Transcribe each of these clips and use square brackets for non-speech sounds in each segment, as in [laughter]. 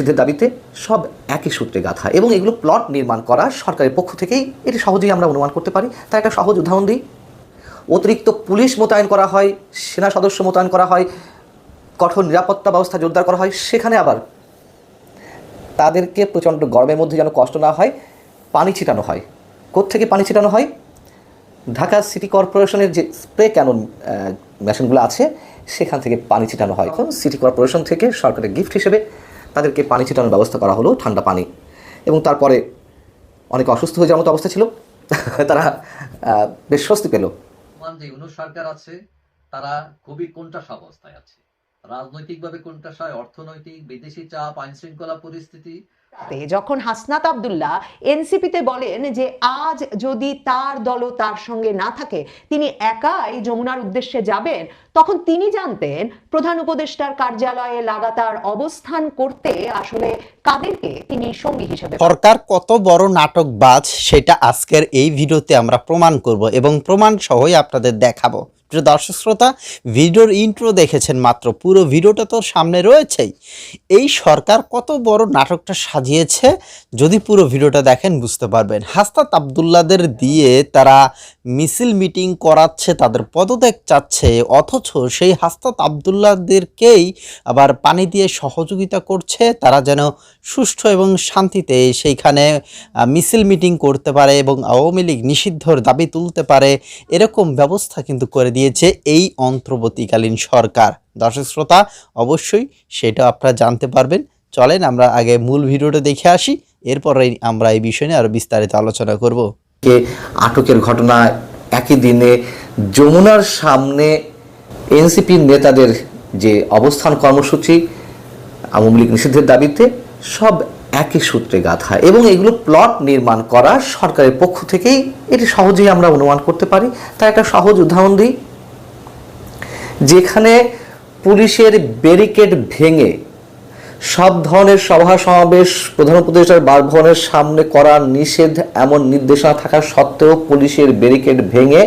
নিষিদ্ধের দাবিতে সব একই সূত্রে গাথা এবং এগুলো প্লট নির্মাণ করা সরকারের পক্ষ থেকেই এটি সহজেই আমরা অনুমান করতে পারি। তার একটা সহজ উদাহরণ দিই। অতিরিক্ত পুলিশ মোতায়েন করা হয়, সেনা সদস্য মোতায়েন করা হয়, কঠোর নিরাপত্তা ব্যবস্থা জোরদার করা হয়, সেখানে আবার তাদেরকে প্রচণ্ড গরমের মধ্যে যেন কষ্ট না হয়, পানি ছিটানো হয়। কোত্থেকে পানি ছিটানো হয়? ঢাকা সিটি কর্পোরেশনের যে স্প্রে ক্যানন মেশিনগুলো আছে, সেখান থেকে পানি ছিটানো হয়। এখন সিটি কর্পোরেশন থেকে সরকারের গিফট হিসেবে তাদেরকে পানি ছিটানোর ব্যবস্থা করা হলো ঠান্ডা পানি। এবং তারপরে অনেক অসুস্থ হয়ে যাওয়ার মতো অবস্থা ছিল। [laughs] তারা বেশ স্বস্তি পেল। যে সরকার আছে, তারা খুবই কোনটা অবস্থায় আছে। রাজনৈতিকভাবে কোনটা অর্থনৈতিক, বিদেশি চাপ আইন শৃঙ্খলা পরিস্থিতি যখন হাসনাত আবদুল্লাহ এনসিপিতে বলেন যে আজ যদি তার দলও তার সঙ্গে না থাকে, তিনি একাই যমুনার উদ্দেশ্যে যাবেন, তখন তিনি জানতেন প্রধান উপদেষ্টার কার্যালয়ে লাগাতার অবস্থান করতে আসলে কাদেরকে তিনি সঙ্গী হিসেবে সরকার কত বড় নাটকবাজ সেটা আজকের এই ভিডিওতে আমরা প্রমাণ করব এবং প্রমাণ সহই আপনাদের দেখাবো। প্রিয় দর্শক শ্রোতা, ভিডিওর ইন্ট্রো দেখেছেন মাত্র, পুরো ভিডিওটা তো সামনে রয়েছেই। এই সরকার কত বড় নাটকটা সাজিয়েছে। যদি পুরো ভিডিওটা দেখেন বুঝতে পারবেন। হাস্তাত আবদুল্লাদের দিয়ে তারা মিছিল মিটিং করাচ্ছে, তাদের পদত্যাগ চাচ্ছে, অথচ সেই হাস্তাত আবদুল্লাদেরকেই আবার পানি দিয়ে সহযোগিতা করছে। তারা যেন সুষ্ঠু এবং শান্তিতে সেইখানে মিছিল মিটিং করতে পারে এবং আওয়ামী লীগ নিষিদ্ধর দাবি তুলতে পারে, এরকম ব্যবস্থা কিন্তু করে দিয়েছে এই অন্তর্বর্তীকালীন সরকার। দর্শক শ্রোতা, অবশ্যই সেটা আপনারা জানতে পারবেন। চলেন, আমরা আগে মূল ভিডিওটা দেখে আসি, এরপরে আমরা এই বিষয় নিয়ে আরও বিস্তারিত আলোচনা করব। কে আটকের ঘটনা একই দিনে যমুনার সামনে এনসিপির নেতাদের যে অবস্থান কর্মসূচি, আওয়ামী লীগ নিষিদ্ধের দাবিতে সব একই সূত্রে গাথা এবং এগুলো প্লট নির্মাণ করা সরকারের পক্ষ থেকেই এটি সহজেই আমরা অনুমান করতে পারি। তার একটা সহজ উদাহরণ দিই। যেখানে পুলিশের ব্যারিকেড ভেঙে সব ধরনের সভা সমাবেশ প্রধান উপদেষ্টার বাসভবনের সামনে করা নিষেধ, এমন নির্দেশনা থাকা সত্ত্বেও পুলিশের ব্যারিকেড ভেঙে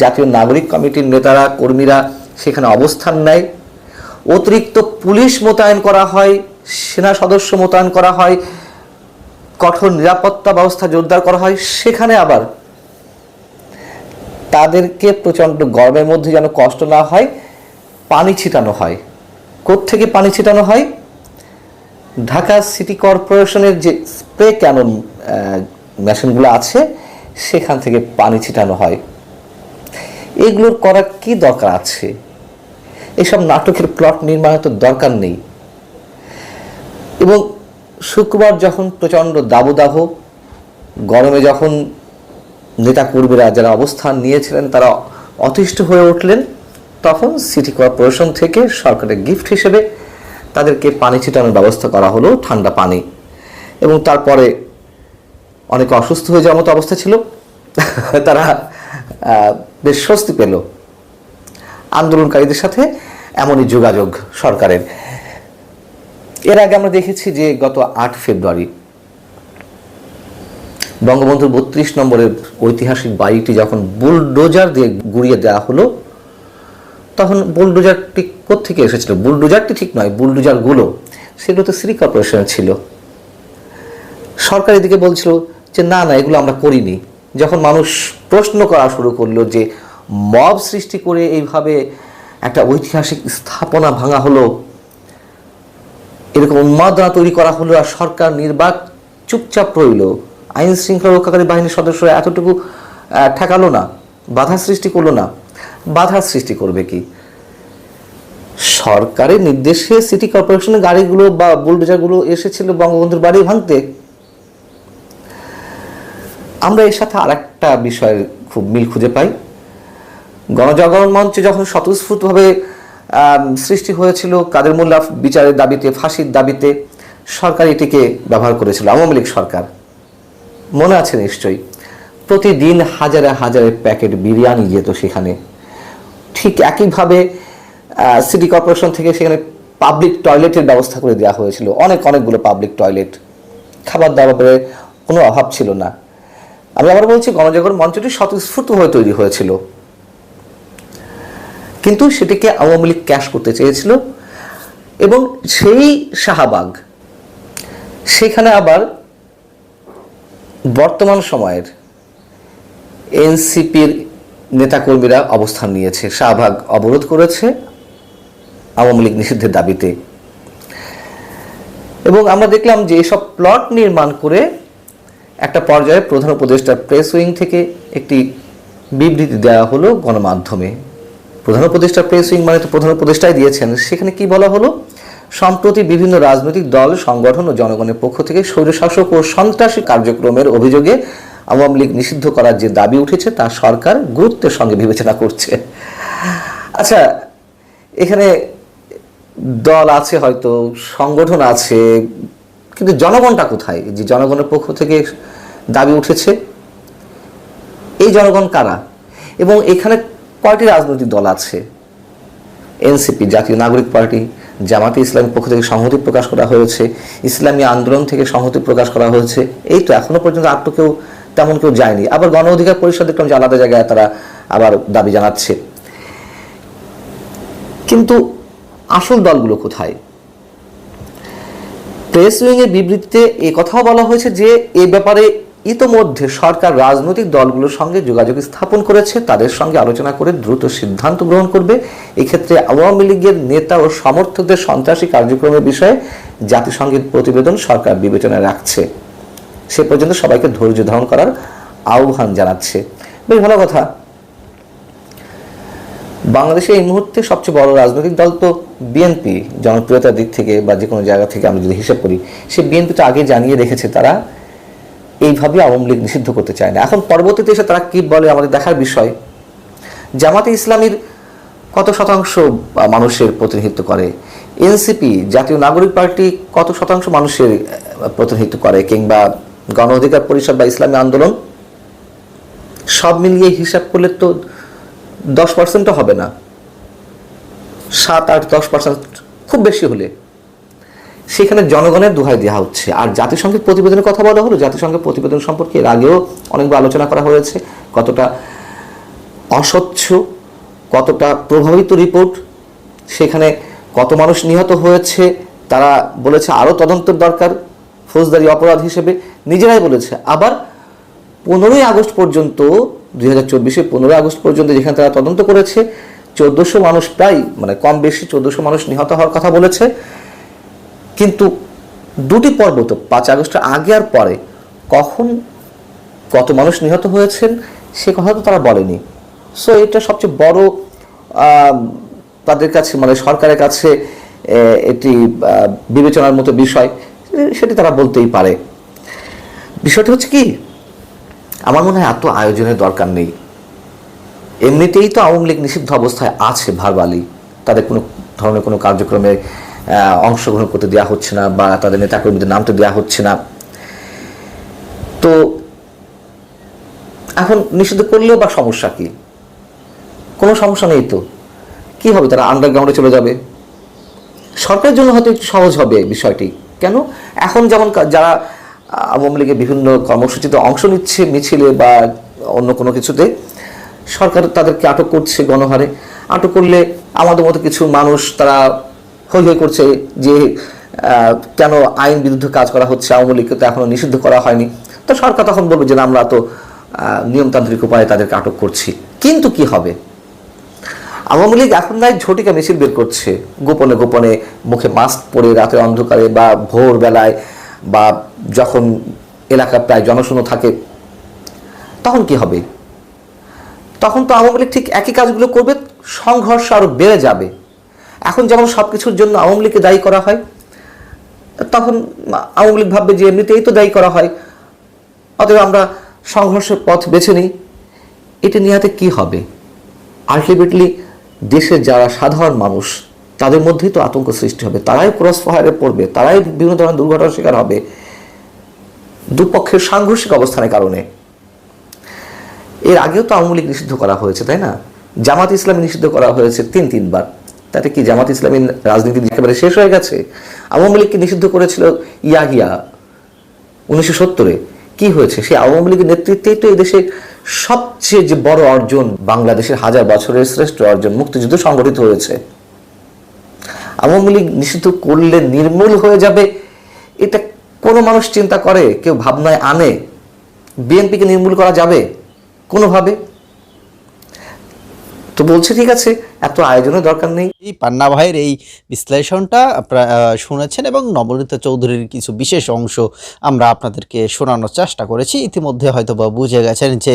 জাতীয় নাগরিক কমিটির নেতারা, কর্মীরা সেখানে অবস্থান নেয়। অতিরিক্ত পুলিশ মোতায়েন করা হয়, সেনা সদস্য মোতায়েন করা হয়, কঠোর নিরাপত্তা ব্যবস্থা জোরদার করা হয়, সেখানে আবার তাদেরকে প্রচণ্ড গরমের মধ্যে যেন কষ্ট না হয়, পানি ছিটানো হয়। কোত্থেকে পানি ছিটানো হয়? ঢাকা সিটি কর্পোরেশনের যে স্প্রে ক্যানন মেশিনগুলো আছে, সেখান থেকে পানি ছিটানো হয়। এগুলোর করার কি দরকার আছে? এসব নাটকের প্লট নির্মাণের তো দরকার নেই। এবং শুক্রবার যখন প্রচণ্ড দাবদাহ, গরমে যখন নেতা কর্মীরা যারা অবস্থান নিয়েছিলেন, তারা অতিষ্ঠ হয়ে উঠলেন, তখন সিটি কর্পোরেশন থেকে সরকারের গিফট হিসেবে তাদেরকে পানি ছিটানোর ব্যবস্থা করা হলো, ঠান্ডা পানি। এবং তারপরে অনেক অসুস্থ হয়ে যাওয়ার মতো অবস্থা ছিল। [laughs] তারা বেশ স্বস্তি পেল। আন্দোলনকারীদের সাথে এমনই যোগাযোগ সরকারের। এর আগে আমরা দেখেছি যে গত আট ফেব্রুয়ারি বঙ্গবন্ধুর বত্রিশ নম্বরের ঐতিহাসিক বাড়িটি যখন বুলডোজার দিয়ে গুড়িয়ে দেওয়া হলো, তখন বুলডোজারটি কোথেকে এসেছিল? বুলডোজারটি ঠিক নয়, বুলডোজারগুলো। সেগুলো তো সিটি কর্পোরেশনের ছিল। সরকার এদিকে বলছিল যে, না না, এগুলো আমরা করিনি। যখন মানুষ প্রশ্ন করা শুরু করল যে, মব সৃষ্টি করে এইভাবে একটা ঐতিহাসিক স্থাপনা ভাঙা হলো, এরকম উন্মাদনা তৈরি করা হলো আর সরকার নির্বাক চুপচাপ রইল, আইন শৃঙ্খলা রক্ষাকারী বাহিনীর সদস্যরা এতটুকু ঠেকালো না, বাধা সৃষ্টি করল না। বাধা সৃষ্টি করবে কি? সরকারের নির্দেশে সিটি কর্পোরেশনের গাড়িগুলো বা বুলডোজারগুলো এসেছিল বঙ্গবন্ধুর বাড়ি ভাঙতে। আমরা এর সাথে আরেকটা বিষয়ের খুব মিল খুঁজে পাই। গণজাগরণ মঞ্চে যখন স্বতঃস্ফূর্তভাবে সৃষ্টি হয়েছিল কাদের মোল্লা বিচারের দাবিতে, ফাঁসির দাবিতে, সরকার এটিকে ব্যবহার করেছিল, আওয়ামী লীগ সরকার। মনে আছে নিশ্চয়ই, প্রতিদিন হাজারে হাজারে প্যাকেট বিরিয়ানি যেত সেখানে। ঠিক একইভাবে সিটি কর্পোরেশন থেকে সেখানে পাবলিক টয়লেটের ব্যবস্থা করে দেওয়া হয়েছিল। অনেক, অনেকগুলো পাবলিক টয়লেট খাবার দাবারের কোনো অভাব ছিল না। আমি আবার বলছি, গণজাগরণ মঞ্চটি স্বতঃস্ফূর্ত হয়ে তৈরি হয়েছিল। কিন্তু সেটিকে আওয়ামী লীগ ক্যাশ করতে চেয়েছিল এবং সেই শাহবাগ, সেখানে আবার বর্তমান সময়ের এনসিপির নেতাকর্মীরা অবস্থান নিয়েছে। শাহবাগ অবরোধ করেছে। আওয়ামী লীগ নিষিদ্ধের দাবিতে। এবং আমরা দেখলাম যে এসব প্লট নির্মাণ করে একটা পর্যায়ে প্রধান উপদেষ্টা প্রেস উইং থেকে একটি বিবৃতি দেওয়া হলো গণমাধ্যমে। প্রধান উপদেষ্টা প্রেস উইং মানে তো প্রধান উপদেষ্টাই দিয়েছেন। সেখানে কি বলা হলো? সম্প্রতি বিভিন্ন রাজনৈতিক দল, সংগঠন ও জনগণের পক্ষ থেকে স্বৈরশাসক ও সন্ত্রাসী কার্যক্রমের অভিযোগে আওয়ামী লীগ নিষিদ্ধ করার যে দাবি উঠেছে তা সরকার গুরুত্বের সঙ্গে বিবেচনা করছে। আচ্ছা এখানে দল আছে হয়তো, সংগঠন আছে, কিন্তু জনগণটা কোথায়? যে জনগণের পক্ষ থেকে দাবি উঠেছে, এই জনগণ কারা? এবং এখানে কয়টি রাজনৈতিক দল আছে? এনসিপি জাতীয় নাগরিক পার্টি, জামাতে ইসলামের পক্ষ থেকে সংহতি প্রকাশ করা হয়েছে, ইসলামী আন্দোলন থেকে সংহতি প্রকাশ করা হয়েছে, এই তো এখনও পর্যন্ত আর তো কেউ, তেমন কেউ যায়নি। আবার গণ অধিকার পরিষদ যে আলাদা জায়গায় তারা আবার দাবি জানাচ্ছে। কিন্তু আসল দলগুলো কোথায়? প্রেস উইং এর বিবৃতিতে এ কথাও বলা হয়েছে যে, এ ব্যাপারে ইতোমধ্যে সরকার রাজনৈতিক দলগুলোর সঙ্গে যোগাযোগ স্থাপন করেছে, তাদের সঙ্গে আলোচনা করে দ্রুত সিদ্ধান্ত গ্রহণ করবে। এক্ষেত্রে আওয়ামী লীগের নেতা ও সমর্থকদের সন্ত্রাসী কার্যক্রমের বিষয়ে জাতিসংঘের প্রতিবেদন সরকার বিবেচনায় রাখছে। সে পর্যন্ত সবাইকে ধৈর্য ধারণ করার আহ্বান জানাচ্ছে। বেশ ভালো কথা। বাংলাদেশে এই মুহূর্তে সবচেয়ে বড় রাজনৈতিক দল তো বিএনপি জনপ্রিয়তার দিক থেকে বা যে কোনো জায়গা থেকে আমরা যদি হিসাব করি, সে বিএনপি তো আগে জানিয়ে রেখেছে তারা এইভাবে আওয়ামী লীগ নিষিদ্ধ করতে চায় না। এখন পরবর্তীতে এসে তারা কি বলে আমাদের দেখার বিষয়? জামাতে ইসলামীর কত শতাংশ মানুষের প্রতিনিধিত্ব করে? এনসিপি জাতীয় নাগরিক পার্টি কত শতাংশ মানুষের প্রতিনিধিত্ব করে কিংবা গণ অধিকার পরিষদ বা ইসলামী আন্দোলন? সব মিলিয়ে হিসাব করলে তো দশ পার্সেন্টও হবে না। সাত আট দশ পার্সেন্ট খুব বেশি হলে। সেখানে জনগণের দোহাই দেওয়া হচ্ছে। আর জাতিসংঘের প্রতিবেদনের কথা বলা হলো, জাতিসংঘের প্রতিবেদন সম্পর্কে এর আগেও অনেকবার আলোচনা করা হয়েছে। কতটা অস্বচ্ছ, কতটা প্রভাবিত রিপোর্ট, সেখানে কত মানুষ নিহত হয়েছে, তারা বলেছে আরও তদন্তের দরকার, ফৌজদারি অপরাধ হিসেবে। নিজেরাই বলেছে, আবার পনেরোই আগস্ট পর্যন্ত দুই হাজার চব্বিশে পনেরোই আগস্ট পর্যন্ত যেখানে তারা তদন্ত করেছে, চোদ্দোশো মানুষ প্রায় মানে কম বেশি চোদ্দোশো মানুষ নিহত হওয়ার কথা বলেছে। কিন্তু দুটি পর্ব তো, পাঁচ আগস্টের আগে আর পরে, কখন কত মানুষ নিহত হয়েছেন, সে কথা তো তারা বলেনি। সো এটা সবচেয়ে বড় তাদের কাছে মানে সরকারের কাছে এটি বিবেচনার মতো বিষয়, সেটি তারা বলতেই পারে। বিষয়টা হচ্ছে কি আমার মনে হয় এত আয়োজনের দরকার নেই। এমনিতেই তো আওয়ামী লীগ নিষিদ্ধ অবস্থায় আছে ভারবালি। তাদের কোনো ধরনের কোনো কার্যক্রমে অংশগ্রহণ করতে দেওয়া হচ্ছে না বা তাদের নেতাকর্মীদের নামতে দেওয়া হচ্ছে না। তো এখন নিষিদ্ধ করলেও বা সমস্যা কি? কোনো সমস্যা নেই তো। কি হবে, তারা আন্ডারগ্রাউন্ডে চলে যাবে? সরকারের জন্য হয়তো একটু সহজ হবে বিষয়টি। কেন? এখন যেমন যারা আওয়ামী লীগের বিভিন্ন কর্মসূচিতে অংশ নিচ্ছে মিছিলে বা অন্য কোনো কিছুতে। সরকার তাদেরকে আটক করছে গণহারে। আটক করলে আমাদের মতো কিছু মানুষ তারা হৈ হৈ করছে যে কেন আইন বিরুদ্ধে কাজ করা হচ্ছে, আওয়ামী লীগকে তো এখনও নিষিদ্ধ করা হয়নি। তো সরকার তখন বলবে যে আমরা তো নিয়মতান্ত্রিক উপায়ে তাদেরকে আটক করছি। কিন্তু কি হবে? আওয়ামী লীগ এখন নাই ঝটিকা মিছিল বের করছে। গোপনে গোপনে মুখে মাস্ক পরে রাতের অন্ধকারে বা ভোরবেলায় বা যখন এলাকা প্রায় জনশূন্য থাকে, তখন কি হবে? তখন তো আওয়ামী লীগ ঠিক একই কাজগুলো করবে, সংঘর্ষ আরও বেড়ে যাবে। এখন যেমন সব কিছুর জন্য আওয়ামী লীগকে দায়ী করা হয়, তখন আওয়ামী লীগ ভাববে যে এমনিতেই তো দায়ী করা হয়। অতএব আমরা সংঘর্ষের পথ বেছে নিই। এটা নিয়ে কি হবে? আলটিমেটলি দেশের যারা সাধারণ মানুষ, তাদের মধ্যেই তো আতঙ্ক সৃষ্টি হবে। তারাই ক্রস ফায়ারে পড়বে, তারাই বিভিন্ন ধরনের দুর্ঘটনার শিকার হবে। দুপক্ষের সাংঘর্ষিক অবস্থানের কারণে। এর আগেও তো আওয়ামী লীগ নিষিদ্ধ করা হয়েছে, তাই না? জামাত ইসলামী নিষিদ্ধ করা হয়েছে তিন, তিনবার। তাতে কি জামাত ইসলামী রাজনীতি একেবারে শেষ হয়ে গেছে? আওয়ামী লীগকে নিষিদ্ধ করেছিল ইয়াহিয়া উনিশশো সত্তরে। কি হয়েছে? সেই আওয়ামী লীগের নেতৃত্বেই তো এই দেশের সবচেয়ে যে বড় অর্জন বাংলাদেশের হাজার বছরের শ্রেষ্ঠ অর্জন, মুক্তিযুদ্ধ সংগঠিত হয়েছে। আওয়ামী লীগ নিষিদ্ধ করলে নির্মূল হয়ে যাবে, এটা কোনো মানুষ চিন্তা করে, কেউ ভাবনায় আনে, বিএনপিকে নির্মূল করা যাবে কোনোভাবে? তো বলছে, ঠিক আছে, এত আয়োজনের দরকার নেই। এই পান্না ভাইয়ের এই বিশ্লেষণটা আপনারা শুনেছেন এবং নবনীতা চৌধুরীর কিছু বিশেষ অংশ আমরা আপনাদেরকে শোনানোর চেষ্টা করেছি। ইতিমধ্যে হয়তো বা বুঝে গেছেন যে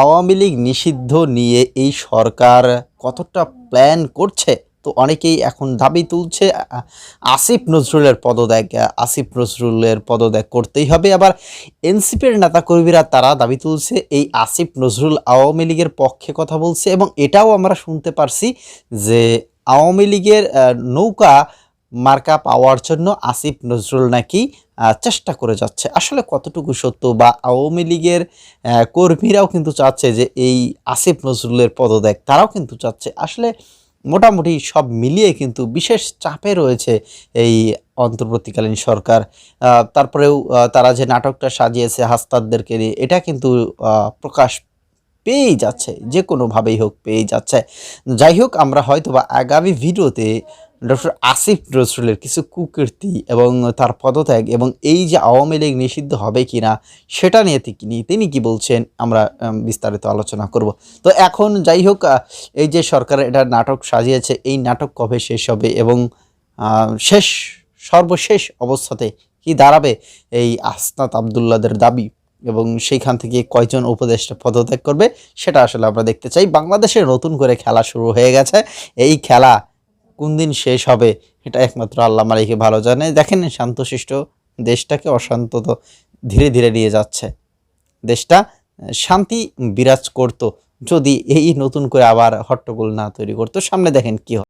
আওয়ামী লীগ নিষিদ্ধ নিয়ে এই সরকার কতটা প্ল্যান করছে। তো অনেকেই এখন দাবি তুলছে আসিফ নজরুলের পদত্যাগ আসিফ নজরুলের পদত্যাগ করতেই হবে। আবার এনসিপির নেতাকর্মীরা তারা দাবি তুলছে, এই আসিফ নজরুল আওয়ামী লীগের পক্ষে কথা বলছে এবং এটাও আমরা শুনতে পারছি যে আওয়ামী লীগের নৌকা মার্কা পাওয়ার জন্য আসিফ নজরুল নাকি চেষ্টা করে যাচ্ছে। আসলে কতটুকু সত্য বা আওয়ামী লীগের কর্মীরাও কিন্তু চাচ্ছে যে এই আসিফ নজরুলের পদত্যাগ, তারাও কিন্তু চাচ্ছে। আসলে মোটামুটি সব মিলিয়ে কিন্তু বিশেষ চাপে রয়েছে এই অন্তর্বর্তীকালীন সরকার। তারপরেও তারা যে নাটকটা সাজিয়েছে হাস্তাদদেরকে নিয়ে, এটা কিন্তু প্রকাশ পেয়েই যাচ্ছে যে কোনোভাবেই হোক পেয়েই যাচ্ছে। যাই হোক, আমরা হয়তোবা আগামী ভিডিওতে ডক্টর আসিফ নজরুলের কিছু কুকীর্তি এবং তার পদত্যাগ এবং এই যে আওয়ামী লীগ নিষিদ্ধ হবে কিনা সেটা নিয়ে তিনি তিনি কি বলছেন, আমরা বিস্তারিত আলোচনা করব। তো এখন যাই হোক এই যে সরকার এটা নাটক সাজিয়েছে, এই নাটক কবে শেষ হবে এবং শেষ, সর্বশেষ অবস্থাতে কি দাঁড়াবে এই আসনাত আবদুল্লাদের দাবি এবং সেইখান থেকে কয়জন উপদেষ্টা পদত্যাগ করবে সেটা আসলে আমরা দেখতে চাই। বাংলাদেশে নতুন করে খেলা শুরু হয়ে গেছে। এই খেলা কোন দিন শেষ হবে এটা একমাত্র আল্লাহ মালিকে ভালো জানে। দেখেন শান্তশিষ্ট দেশটাকে অশান্ত তো ধীরে ধীরে নিয়ে যাচ্ছে। দেশটা শান্তি বিরাজ করত যদি এই নতুন করে আবার হট্টগোল না তৈরি করতো। সামনে দেখেন কি হয়।